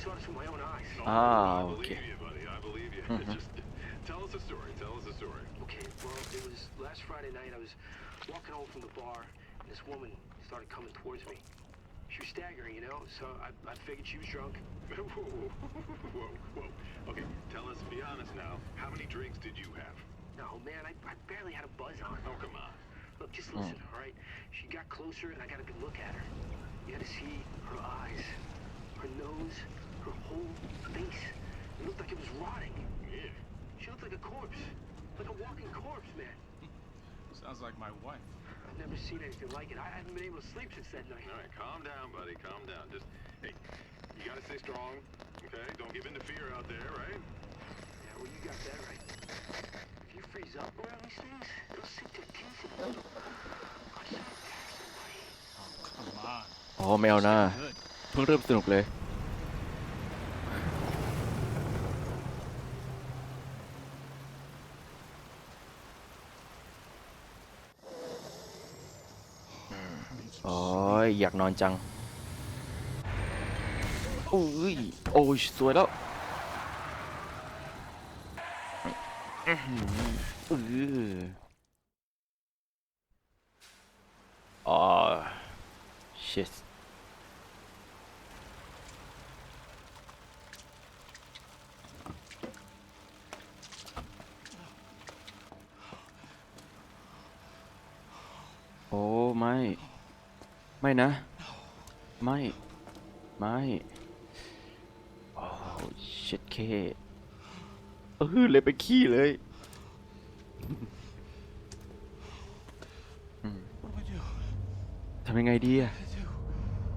saw this with my own eyes. Ah, I okay. believe you, buddy. I believe you. Mhm. Just tell us a story. Tell us a story. Okay, well, it was last Friday night. I was walking home from the bar, and this woman started coming towards me. She was staggering, you know, so I, I figured she was drunk. whoa, whoa, whoa, whoa. Okay, tell us. Be honest now. How many drinks did you have? No, man, I, I barely had a buzz on. Oh, come on. Look, just listen, all right? She got closer, and I got a good look at her. You had to see her eyes, her nose, her whole face. It looked like it was rotting. Yeah. She looked like a corpse, like a walking corpse, man. Sounds like my wife. I've never seen anything like it. I haven't been able to sleep since that night. All right, calm down, buddy. Calm down. Just hey, you gotta stay strong. Okay, don't give in to fear out there, right? Yeah, well, you got that right. If you freeze up around these things, they'll sink their teeth in you. I saw it pass away. Come on. อ๋อไม่เอาหน้า Good. เพิ่งเริ่มสนุกเลย อยากนอนจังอุ้ยโอ้ยสวยแล้วอืออ๋อ shit โอ้ ไม่ ไม่นะ ไม่ ไม่โอ้เช็ดเคเออเลยไปขี้เลยทำยังไงดีอะ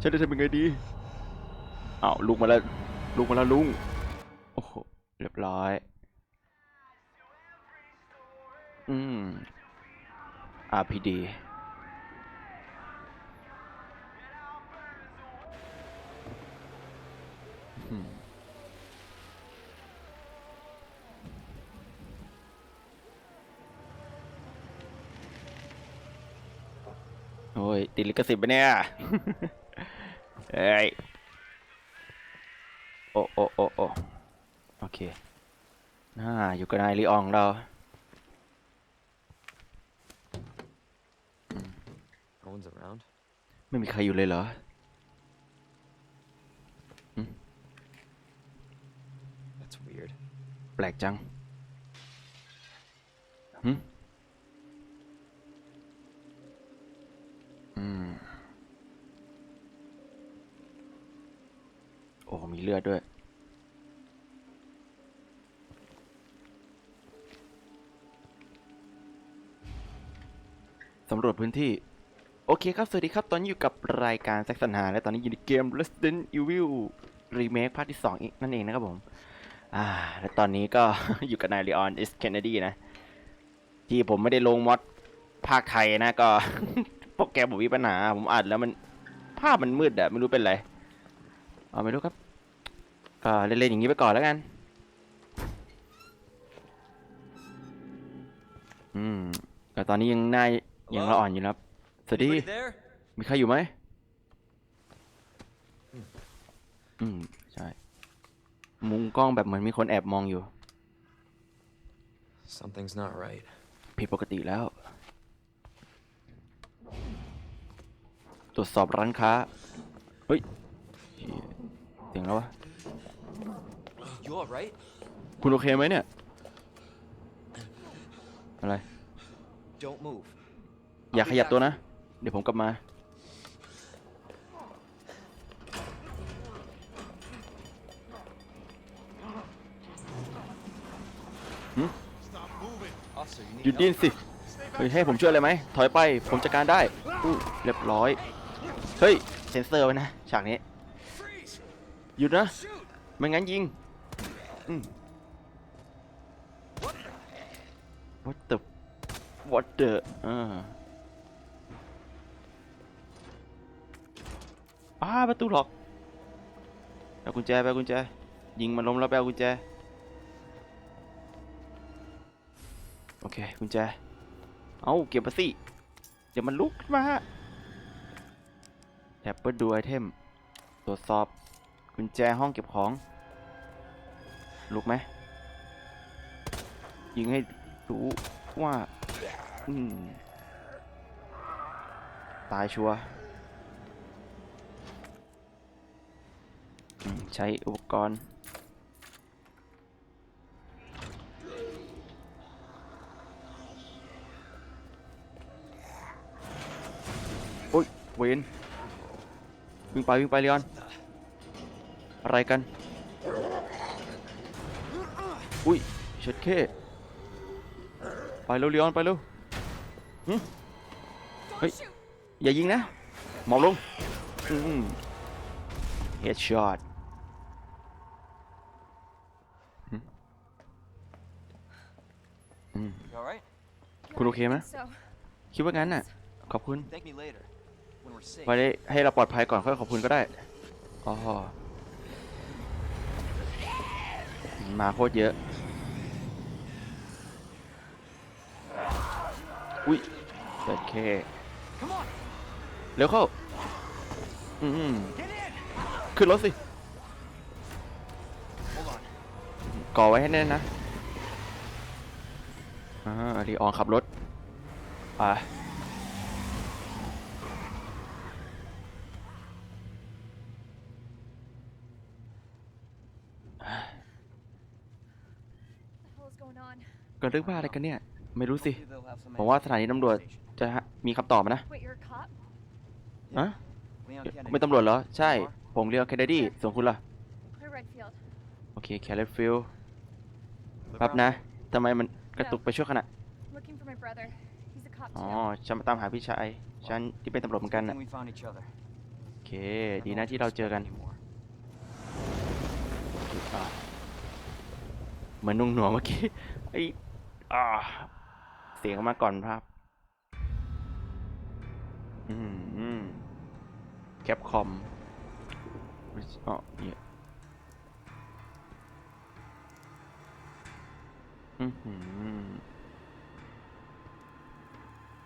ฉันจะทำยังไงดีอ้าวลุกมาแล้วลุกมาแล้วลุงโอ้โหเรียบร้อย อืม RPD ยติดลิขสิทธิ์ปะเนี่ยเอ้ยโอ้โอ้โอ้โอ้โอเคน่าอยู่กับนายลีอองเรา No one's around. ไม่มีใครอยู่เลยเหรอ That's weird. แปลกจังหึ อืม โอ้มีเลือดด้วย สำรวจพื้นที่ โอเคครับ สวัสดีครับ ตอนนี้อยู่กับรายการแซกสันหา และตอนนี้อยู่ในเกม Resident Evil Remake ภาคที่2อีกนั่นเองนะครับผม อ่า และตอนนี้ก็อยู่กับนายลีออนอิสเคนเนดีนะ ที่ผมไม่ได้ลงมอดภาคไทยนะก็ โปรแกรมผมมีปัญหา ผมอัดแล้วมันภาพมันมืดอะไม่รู้เป็นไรเอาไม่รู้ครับก็เล่นๆอย่างนี้ไปก่อนแล้วกัน อืมก็ตอนนี้ยังหน้ายังละอ่อนอยู่นะครับ สวัสดี Anybody there? มีใครอยู่ไหมอืม ใช่ มุมกล้องแบบเหมือนมีคนแอบมองอยู่ Something's not right. ผิดปกติแล้ว ตรวจสอบร้านค้า เฮ้ยเหี้ยเสียงแล้ววะ You alright? คุณโอเคไหมเนี่ย อะไร Don't move. อย่าขยับตัวนะ เดี๋ยวผมกลับมา Officer, you หยุด need ดิ้น help? สิเฮ้ยให้ผมช่วยอะไรไหม ถอยไป ผมจัดการได้อู้เรียบร้อย เฮ้ย เซ็นเซอร์ไว้นะ ฉากนี้ หยุดนะ ไม่งั้นยิงอ what the what the อ่าอ้าประตูล็อกเอากุญแจไปกุญแจ ยิงมันล้มแล้วไปเอากุญแจ โอเคกุญแจ เอาเก็บมาสิ เดี๋ยวมันลุกมา แท็บเปิลดูไอเทม ตรวจสอบ กุญแจห้องเก็บของ ลุกไหม ยิงให้รู้ว่าตายชัวใช้อุปกรณ์โอ้ยเวน วิ่งไปวิ่งไปเลออนอะไรกัน อุ้ยเช็ดเคไปเร็วเลออนไปเร็วหึเฮ้ยอย่ายิงนะหมอบลงเฮดช็อต You all right? คุณโอเคไหม So, คิดว่างั้นน่ะ ขอบคุณ ไว้ได้ให้เราปลอดภัยก่อนค่อยขอบคุณก็ได้อ๋อมาโคตรเยอะ อุ้ยเปิดเค Come on. เร็วเข้า อืมขึ้นรถสิ Hold on. ก่อไว้ให้แน่นนะอ่ารีออนขับรถ ไป what the hell is going on? เกิดเรื่องบ้าอะไรกันเนี่ย ไม่รู้สิ Hopefully they'll have some ผมว่า answers สถานี at the ตำรวจ station. จะมีคำตอบนะ Wait, you're a cop? ฮะ Leon Kennedy. เป็นตำรวจเหรอ ใช่ You are? ผมเรียกแคดดี้ส่วนคุณล่ะ Claire Redfield. โอเคแคลร์ฟิล Look แป๊บ around. นะทำไมมันกระตุกไปชั่วขณะ Looking for my brother. He's a cop อ๋อ too. ฉันมาตามหาพี่ชาย ฉันที่เป็นตำรวจเหมือนกัน Good น่ะ thing we found each other. โอเค ดีนะที่เราเจอกัน Anymore. อะเหมือนนุ่งหนวงเมื่อกี้ไอ้อ่า เสียงมาก่อนภาพอืมอืมแคปคอมอ๋อเนี่ยอื้อหือ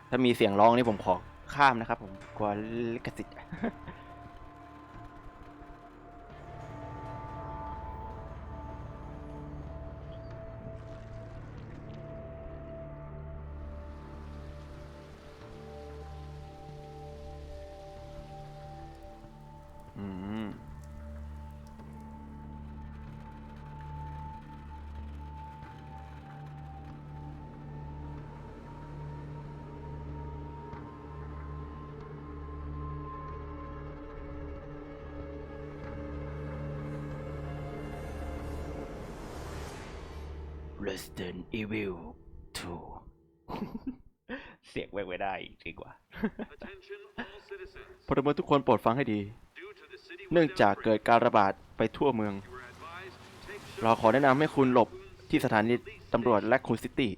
ถ้ามีเสียงร้องนี่ผมขอข้ามนะครับผมกลัวลิขสิทธิ์ เสียงไว้ไว้ได้ดีกว่า Attention all citizens. พลเมืองทุกคนโปรดฟังให้ดี Due to the city เนื่องจากเกิดการระบาดไปทั่วเมือง you were advised to take เราขอแนะนำให้คุณหลบที่สถานีตำรวจและคูซิตี้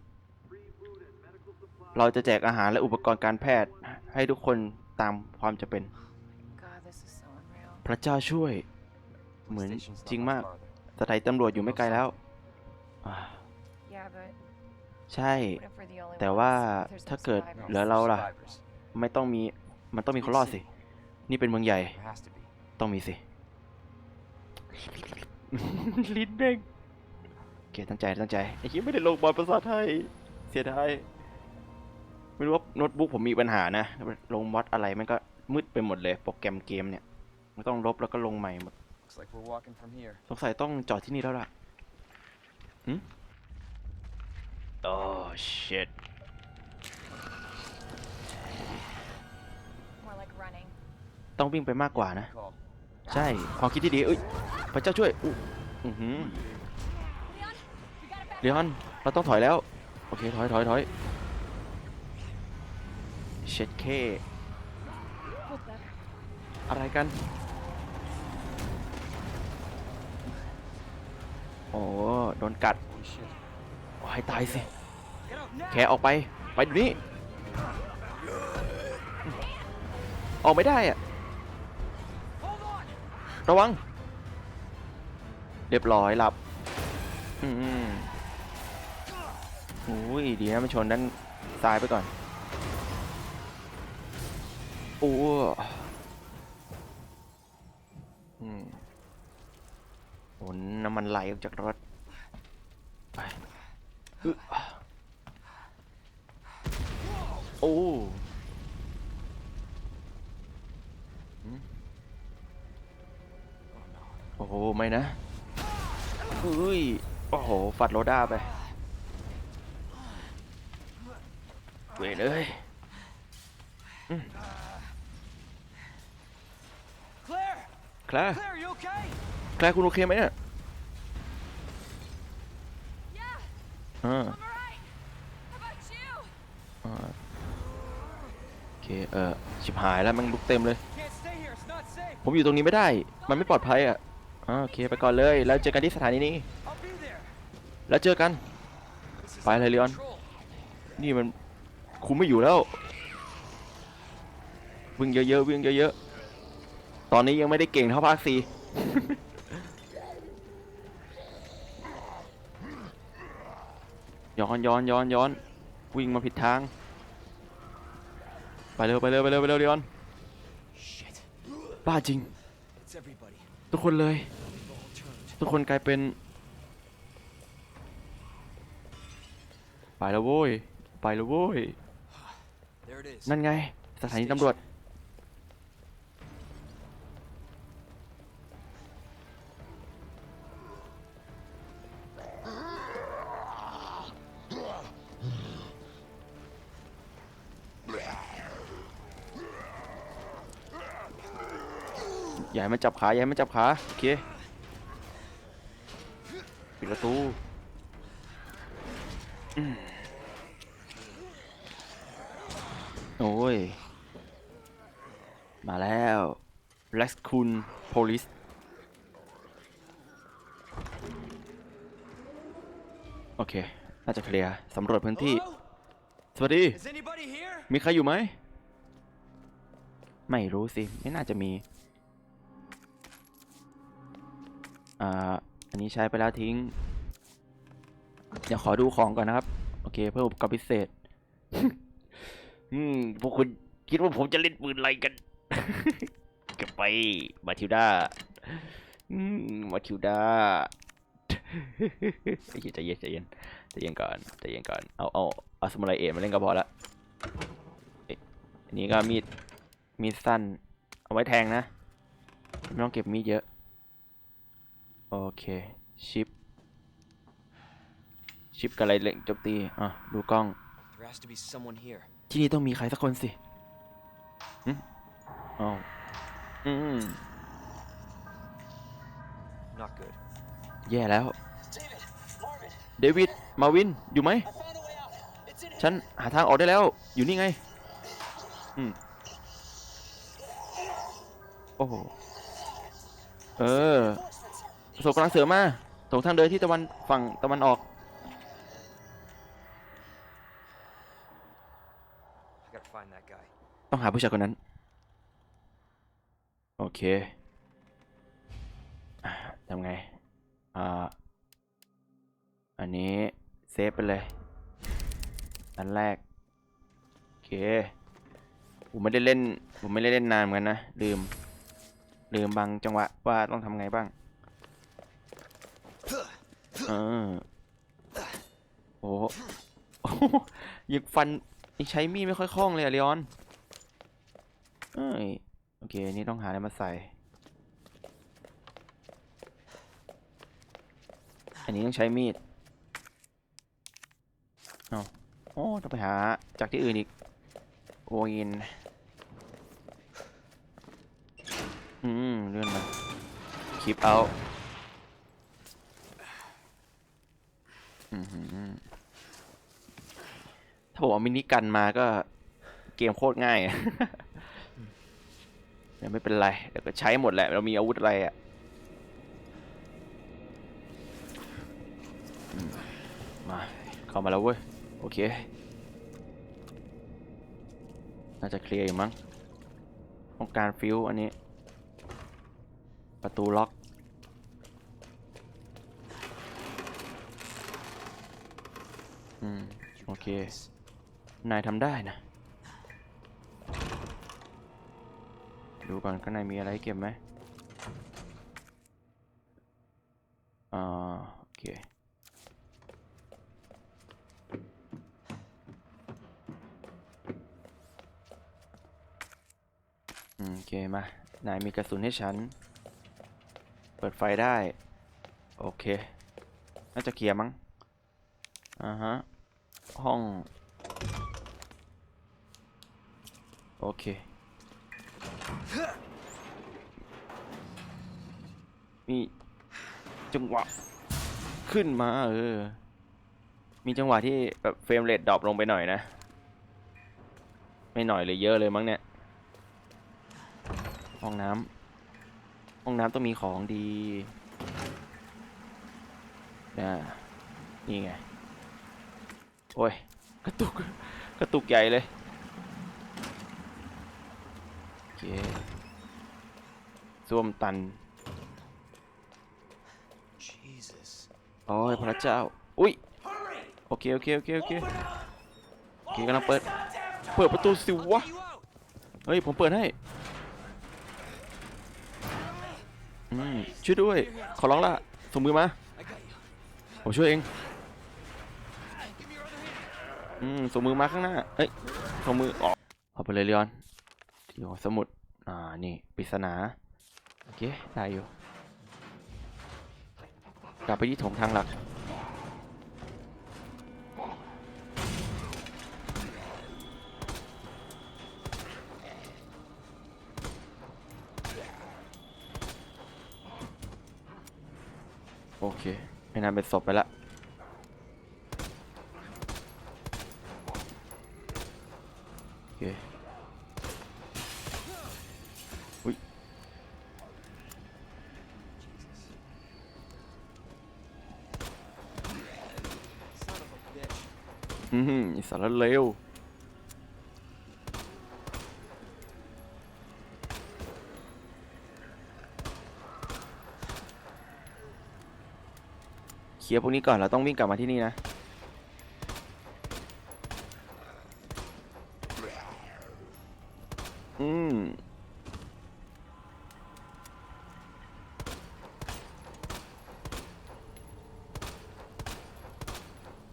เราจะแจกอาหารและอุปกรณ์การแพทย์ให้ทุกคนตามความจะเป็น God, this is so unreal. พระเจ้าช่วย เห The มือน station's not จริง much มาก farther. สถานีตำรวจอยู่ไม่ไกลแล้ว ใช่ what if we're the only แต่ว่า ones? If there's no ถ้าเกิด survivors? เหลือเราล่ะ Survivors. ไม่ต้องมีมันต้องมีคนรอดสิ นี่เป็นเมืองใหญ่ There has to be. ต้องมีสิ ลิ้นเด้งโอเคตั้งใจตั้งใจไอ้ที่ไม่ได้ลงบอลภาษาไทย เสียดายไม่รู้ว่าโน้ตบุ๊กผมมีปัญหานะ ลงมอดอะไรมันก็มืดไปหมดเลย โปรแกรมเกมเนี่ย มันต้องลบแล้วก็ลงใหม่หมด Looks like we're walking from here. สงสัยต้องจอดที่นี่แล้วล่ะหืม โอ้ shit More like running. ต้องวิ่งไปมากกว่านะ Call. ใช่ความคิดที่ดีเอ้ยพระเจ้าช่วยอู้อือหือ Leon, we gotta back เลียนเราต้องถอยแล้ว โอเค ถอยถอยถอยเช็ดเค What the? อะไรกัน โอ้โดนกัด Holy shit. โอ้ให้ตายสิ Get out now! แขออกไป ไปดูนี่ออกไม่ได้อะระวัง เรียบร้อยหลับ อืมอุ้ยดีนะมันชนด้านซ้ายไปก่อนโอ้อืมโอ้น้ำมันไหลออกจากรถ โอ้หืมโอ้โห ไม่นะอุ้ย โอ้โห ฟัดโรด้าไปเวรเลย Claire! แคลร์ Claire, you okay? แคลร์คุณโอเคไหมเนี่ย อ่าโอเค เออชิบหายแล้วมันลุกเต็มเลย ผมอยู่ตรงนี้ไม่ได้ มันไม่ปลอดภัยอะโอเคไปก่อนเลย แล้วเจอกันที่สถานีนี้ แล้วเจอกัน ไปเลยลีออน นี่มันคุมไม่อยู่แล้ว วิ่งเยอะๆวิ่งเยอะๆ ตอนนี้ยังไม่ได้เก่งเท่าภาคสี่ ย้อนย้อนย้อนย้อนวิ่งมาผิดทาง ไปเร็วไปเร็วไปเร็วไปเร็วลีออน Shit. บ้าจริง It's everybody. ทุกคนเลย They've all turned. ทุกคนกลายเป็น ไปแล้วโว้ย ไปแล้วโว้ย There it is. นั่นไง สถานีตำรวจ อย่าให้มันจับขาอย่าให้มันจับขาโอเคปิดประตูอืมโอ้ย มาแล้ว r a c c o o n Police โอเค น่าจะเคลียร์สำรวจพื้นที่ Hello? สวัสดี Is anybody here? มีใครอยู่ไหม ไม่รู้สิ ไม่น่าจะมี อ่าอันนี้ใช้ไปแล้วทิ้ง เดี๋ยวขอดูของก่อนนะครับ โอเค เพิ่มอุปกรณ์พิเศษ อืม พวกคุณคิดว่าผมจะเล่นปืนอะไรกันเก็บไป มาทิวด้าอืม มาทิวด้าใจเย็นใจเย็นใจเย็นก่อนใจเย็นก่อน เอาเอาเอาสมุไรเอทมาเล่นก็พอละอันนี้ก็มีด มีดสั้น เอาไว้แทงนะ ไม่ต้องเก็บมีดเยอะ โอเค ชิป ชิปกับอะไรเล็กโจมตี อะ ดูกล้อง There has to be someone here. ที่นี่ต้องมีใครสักคนสิอืมอ๋ออืม Not good. แย่แล้ว David, Marvin, เดวิด มาวิน อยู่ไหม I found a way out. It's in ฉันหาทางออกได้แล้ว อยู่นี่ไง อืม โอ้โห เออ ประสบกำลังเสือมาตรงทางเดินที่ตะวันฝั่งตะวันออก I gotta find that guy. ต้องหาผู้ชายคนนั้น โอเคอะทำไง อ่า อันนี้ เซฟไปเลย อันแรก โอเค ผมไม่ได้เล่น ผมไม่ได้เล่นนานเหมือนกันนะ ลืม ลืมบางจังหวะว่าต้องทำไงบ้าง เออโอ้โหโอ้โหยังฟันยังใช้มีดไม่ค่อยคล่องเลยอะเลออนเอ้ยโอเค นี่ต้องหาอะไรมาใส่ อันนี้ต้องใช้มีด เอาโอ้ ต้องไปหาจากที่อื่นอีก โอ้ยิน อืม เลื่อนมาคลิปเอาอือหือ ถ้าผมเอามินิกันมาก็เกมโคตรง่ายอะเดี๋ยวไม่เป็นไร เดี๋ยวก็ใช้หมดแหละ เรามีอาวุธอะไรอะ่ะอืมมา เข้ามาแล้วเว้ย โอเค น่าจะเคลียร์อยู่มั้ง ต้องการฟิวอันนี้ ประตูล็อก อืม โอเค นายทำได้นะ ดูก่อนข้างในมีอะไรเก็บไหมอ่าโอเค อืม โอเค มา นายมีกระสุนให้ฉัน เปิดไฟได้ โอเค น่าจะเคลียร์มั้ง อ่าฮะ ห้อง โอเค มีจังหวะ ขึ้นมาเออ มีจังหวะที่แบบเฟรมเรทดรอปลงไปหน่อยนะ ไม่หน่อยเลยเยอะเลยมั้งเนี่ย ห้องน้ำห้องน้ำต้องมีของดีนะนี่ไง โอ้ย กระตุก กระตุกใหญ่เลย โอเคส้วมตัน Jesus. โอ้ยพระเจ้า อุ้ย โอเค โอเค โอเค โอเคโอเคกำลังเปิด เปิดประตูสิวะ เฮ้ย ผมเปิดให้ อืมช่วยด้วย ขอร้องละส่งมือมา ผมช่วยเอง อืมส่งมือมาข้างหน้าเฮ้ยส่งมือออกเอาไปเลยเลียนที่หัวสมุด อ่า นี่ปริศนา โอเค ได้อยู่ กลับไปที่ถงทางหลัก โอเคไอ้นั่นเป็นศพไปละ โอ เคอุ้ยอืมอสารเลวเคลียร์พวกนี้ก่อน เราต้องวิ่งกลับมาที่นี่นะ อืม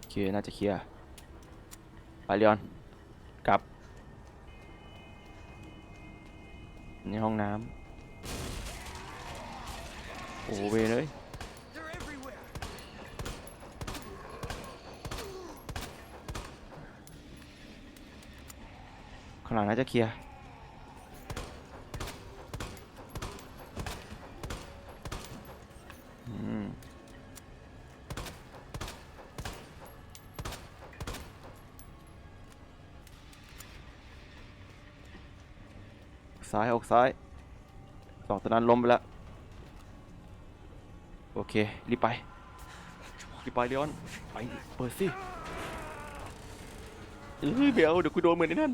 โอ เคน่าจะเคลียร์ไปเรียนกลับในห้องน้ำโอ้เวเลยข้างหลังน่าจะเคลียร์ ซ้ายออกซ้ายสองตัวนั้นล้มไปแล้ว โอเค รีบไป รีบไปเลียนไปเปิดสิเอ้ยเบลเดี๋ยวกูโดนเหมือนไอ้นั่น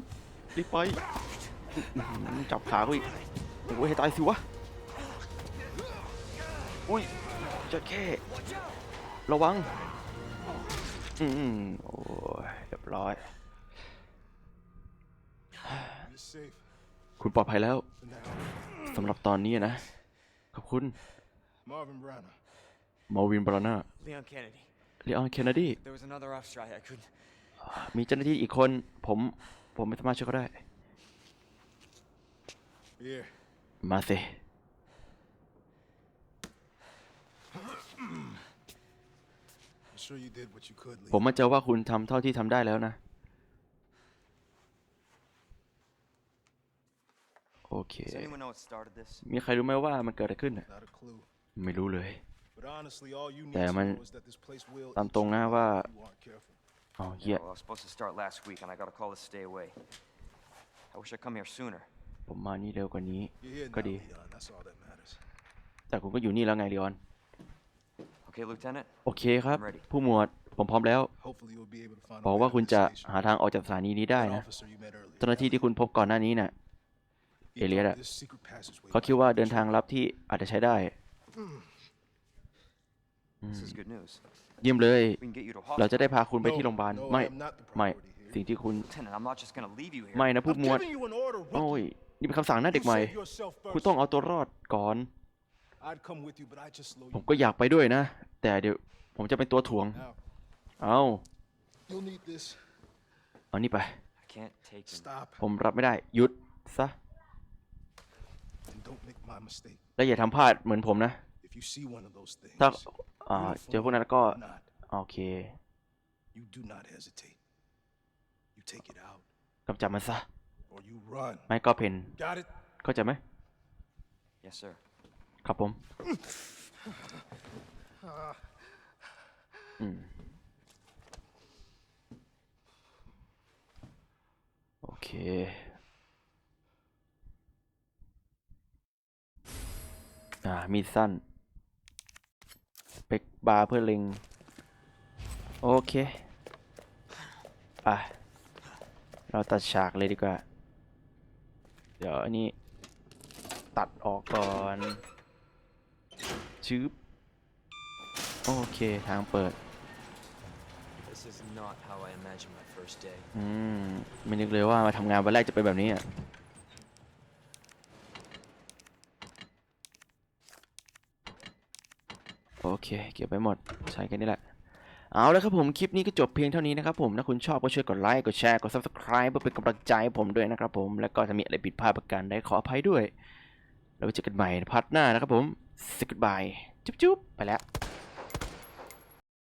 รีบไปจับขากูอีกโอ้ยให้ตายสิวะอุ้ยจะแค่ระวังอืมโอ้ยเรียบร้อย คุณปลอดภัยแล้ว for now. สำหรับตอนนี้นะ ขอบคุณ Marvin Branner. มอวินบรอนเนอร์ Leon Kennedy. เลออนเคนเนดี There was another officer I, I couldn't. มีเจ้าหน้าที่อีกคน ผม ผมไม่สามารถช่วยเขาได้ Here. มาสิ I'm sure you did what you could, ผม Leon. มั่นใจว่าคุณทำเท่าที่ทำได้แล้วนะ โอเค Does anyone know what started this? มีใครรู้ไหมว่ามันเกิดอะไรขึ้นน่ะ Not a clue. ไม่รู้เลย But honestly, all you need แต่ to มัน know is that this place will ตาม eat ตรง you นะ alive ว่า if you aren't careful. อ๋อเหี้ย well, I was supposed to start last week, and I got a call to stay away. I wish I'd come here sooner. ผมมานี่เร็วกว่านี้ You're here ก็ now, ดี Leon. That's all that matters. แต่คุณก็อยู่นี่แล้วไงเลียน Okay, Lieutenant? โอเคครับ I'm ready. ผู้หมวดผมพร้อมแล้ว Hopefully, you'll be able to find หวั a ง way ว่า out คุ of ณ this จะ station. หาทางออกจากสถานีนี้ได้ That นะ officer you met earlier. เจ้าหน้าที่ที่คุณพบก่อนหน้านี้น่ะ He Elliot thought อะ this secret passageway เขา might คิดว่า be เดินทาง true. ลับที่อาจจะใช้ได้ This is good news. เยี่ยมเลย We can get you to เรา hospital. จะได้พาคุณไป No, ที่โรงพยาบาล no, ไม่ I am not the ไม่ priority here. สิ่งที่คุณ Lieutenant, I'm not just gonna leave you here. ไม่นะผู้ I'm หมวด giving you an order, โอ้ rookie. ยนี่เป็นคำสั่งนะเด็ก You ใหม่ save yourself คุณ first. ต้องเอาตัวรอดก่อน I'd come with you, but I just slow ผม you ก็อยากไปด้วยนะ แต่เดี๋ยว ผมจะเป็นตัวถ่วง Now, เอา you'll need this. เอานี่ไป I can't take him. Stop ผมรับไม่ได้ หยุดซะ and don't make my mistake. แล้วอย่าทำพลาดเหมือนผมนะ If you see one of those things, ถ้าอ่าเจอพวกนั้นแล้วก็ uniform or not, โอเค you do not hesitate. You take it out กำจัดมันซะ or you run. ไม่ก็เพน Got it? เข้าใจไหม Yes, sir. ครับผมอืมโอเค อ่า มีดสั้นเป็กบาร์เพื่อเล็ง โอเค ไป เราตัดฉากเลยดีกว่า เดี๋ยวอันนี้ ตัดออกก่อนชืบโอเค ทางเปิด This is not how I imagined my first day. อืม ไม่นึกเลยว่ามาทำงานวันแรกจะเป็นแบบนี้อะ โอ เค เก็บไว้หมด ใช้แค่นี้แหละ เอาแล้วครับผม คลิปนี้ก็จบเพียงเท่านี้นะครับผม ถ้าคุณชอบก็ช่วยกดไลค์ กดแชร์ กด subscribe เพื่อเป็นกำลังใจให้ผมด้วยนะครับผม แล้วก็ถ้ามีอะไรผิดพลาดประการใดขออภัยด้วย แล้วไว้เจอกันใหม่ในพาร์ทหน้านะครับผม say goodbye จุ๊บๆ ไปแล้ว